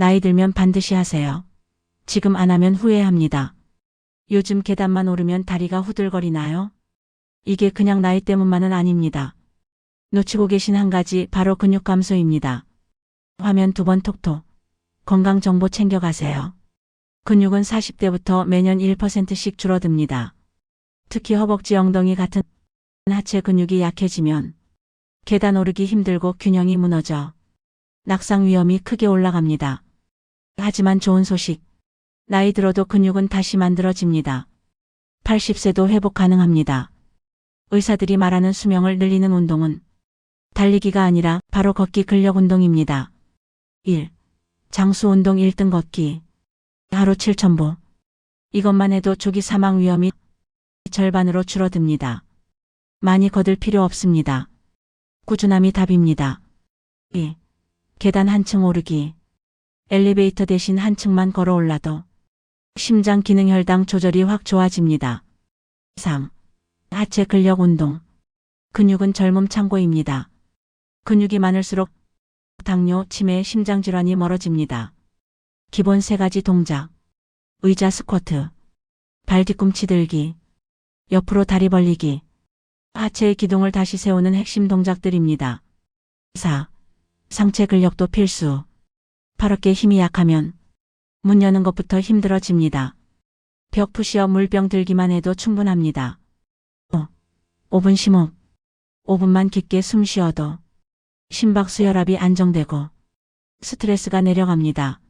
나이 들면 반드시 하세요. 지금 안 하면 후회합니다. 요즘 계단만 오르면 다리가 후들거리나요? 이게 그냥 나이 때문만은 아닙니다. 놓치고 계신 한 가지 바로 근육 감소입니다. 화면 두 번 톡톡. 건강 정보 챙겨가세요. 근육은 40대부터 매년 1%씩 줄어듭니다. 특히 허벅지 엉덩이 같은 하체 근육이 약해지면 계단 오르기 힘들고 균형이 무너져 낙상 위험이 크게 올라갑니다. 하지만 좋은 소식. 나이 들어도 근육은 다시 만들어집니다. 80세도 회복 가능합니다. 의사들이 말하는 수명을 늘리는 운동은 달리기가 아니라 바로 걷기 근력 운동입니다. 1. 장수 운동 1등 걷기. 하루 7,000보. 이것만 해도 조기 사망 위험이 절반으로 줄어듭니다. 많이 걷을 필요 없습니다. 꾸준함이 답입니다. 2. 계단 한층 오르기. 엘리베이터 대신 한 층만 걸어 올라도 심장 기능 혈당 조절이 확 좋아집니다. 3. 하체 근력 운동. 근육은 젊음 창고입니다. 근육이 많을수록 당뇨, 치매, 심장 질환이 멀어집니다. 기본 세 가지 동작. 의자 스쿼트. 발 뒤꿈치 들기. 옆으로 다리 벌리기. 하체의 기둥을 다시 세우는 핵심 동작들입니다. 4. 상체 근력도 필수. 팔 어깨 힘이 약하면 문 여는 것부터 힘들어집니다. 벽 푸시어 물병 들기만 해도 충분합니다. 5. 5분 심호흡. 5분만 깊게 숨 쉬어도 심박수 혈압이 안정되고 스트레스가 내려갑니다.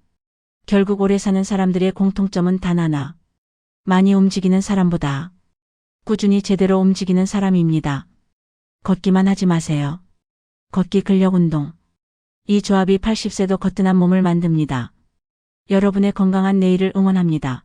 결국 오래 사는 사람들의 공통점은 단 하나. 많이 움직이는 사람보다 꾸준히 제대로 움직이는 사람입니다. 걷기만 하지 마세요. 걷기 근력 운동. 이 조합이 80세도 거뜬한 몸을 만듭니다. 여러분의 건강한 내일을 응원합니다.